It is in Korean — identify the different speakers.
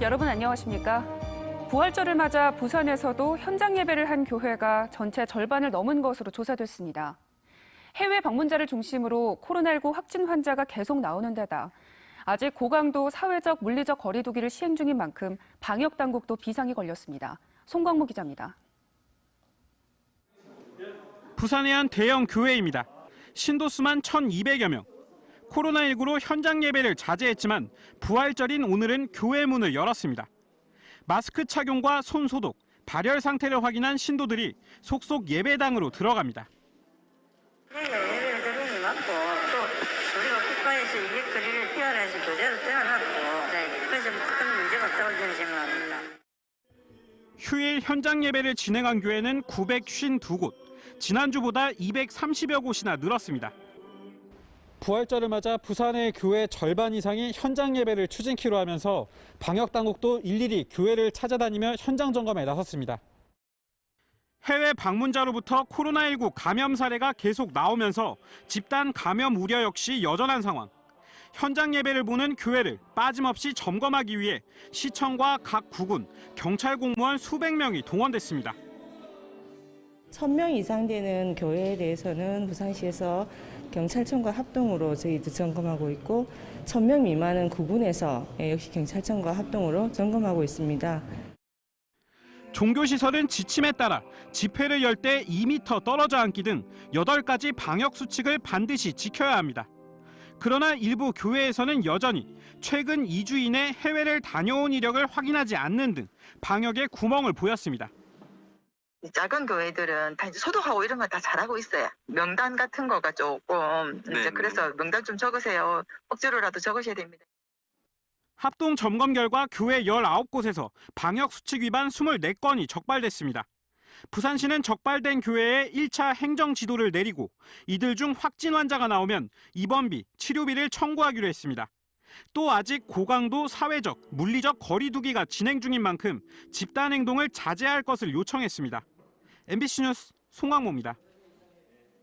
Speaker 1: 여러분 안녕하십니까? 부활절을 맞아 부산에서도 현장 예배를 한 교회가 전체 절반을 넘은 것으로 조사됐습니다. 해외 방문자를 중심으로 코로나19 확진 환자가 계속 나오는 데다 아직 고강도 사회적 물리적 거리두기를 시행 중인 만큼 방역 당국도 비상이 걸렸습니다. 송광무 기자입니다.
Speaker 2: 부산의 한 대형 교회입니다. 신도 수만 1,200여 명. 코로나19로 현장 예배를 자제했지만 부활절인 오늘은 교회 문을 열었습니다. 마스크 착용과 손 소독, 발열 상태를 확인한 신도들이 속속 예배당으로 들어갑니다.
Speaker 3: 네, 생각합니다.
Speaker 2: 휴일 현장 예배를 진행한 교회는 952곳, 지난주보다 230여 곳이나 늘었습니다. 부활절을 맞아 부산의 교회 절반 이상이 현장 예배를 추진키로 하면서 방역 당국도 일일이 교회를 찾아다니며 현장 점검에 나섰습니다. 해외 방문자로부터 코로나19 감염 사례가 계속 나오면서 집단 감염 우려 역시 여전한 상황. 현장 예배를 보는 교회를 빠짐없이 점검하기 위해 시청과 각 구군, 경찰 공무원 수백 명이 동원됐습니다.
Speaker 4: 1000명 이상 되는 교회에 대해서는 부산시에서 경찰청과 합동으로 저희도 점검하고 있고 1000명 미만은 구군에서 예, 역시 경찰청과 합동으로 점검하고 있습니다.
Speaker 2: 종교시설은 지침에 따라 집회를 열 때 2m 떨어져 앉기 등 8가지 방역 수칙을 반드시 지켜야 합니다. 그러나 일부 교회에서는 여전히 최근 2주 이내 해외를 다녀온 이력을 확인하지 않는 등 방역에 구멍을 보였습니다.
Speaker 5: 이 작은 교회들은 다 이제 소독하고 이런 거다 잘하고 있어요. 명단 같은 거가 조금
Speaker 6: 네,
Speaker 5: 이제
Speaker 6: 네.
Speaker 5: 그래서 명단 좀 적으세요. 억지로라도 적으셔야 됩니다.
Speaker 2: 합동 점검 결과 교회 19곳에서 방역 수칙 위반 24건이 적발됐습니다. 부산시는 적발된 교회에 1차 행정 지도를 내리고 이들 중 확진 환자가 나오면 입원비, 치료비를 청구하기로 했습니다. 또 아직 고강도 사회적, 물리적 거리두기가 진행 중인 만큼 집단 행동을 자제할 것을 요청했습니다. MBC 뉴스 송광모입니다.